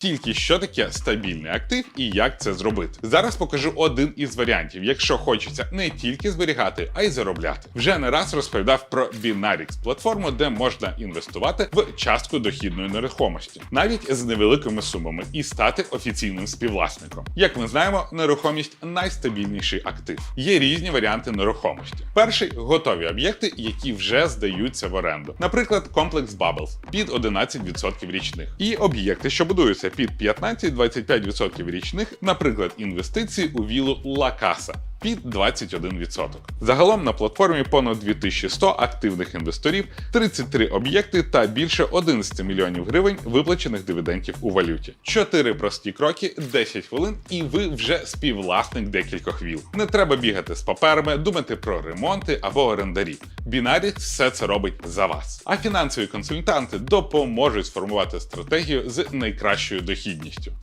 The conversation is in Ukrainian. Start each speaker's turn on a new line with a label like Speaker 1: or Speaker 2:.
Speaker 1: Тільки що таке стабільний актив і як це зробити. Зараз покажу один із варіантів, якщо хочеться не тільки зберігати, а й заробляти. Вже не раз розповідав про Binarix, платформу, де можна інвестувати в частку дохідної нерухомості, навіть з невеликими сумами, і стати офіційним співвласником. Як ми знаємо, нерухомість найстабільніший актив. Є різні варіанти нерухомості. Перший готові об'єкти, які вже здаються в оренду. Наприклад, комплекс Bubbles під 11% річних, і об'єкти, що будуються під 15-25% річних, наприклад, інвестиції у вілу Лакаса. Під 21%. Загалом на платформі понад 2100 активних інвесторів, 33 об'єкти та більше 11 мільйонів гривень виплачених дивідендів у валюті. Чотири прості кроки, 10 хвилин, і ви вже співвласник декількох віл. Не треба бігати з паперами, думати про ремонти або орендарі. Binarix все це робить за вас. А фінансові консультанти допоможуть сформувати стратегію з найкращою дохідністю.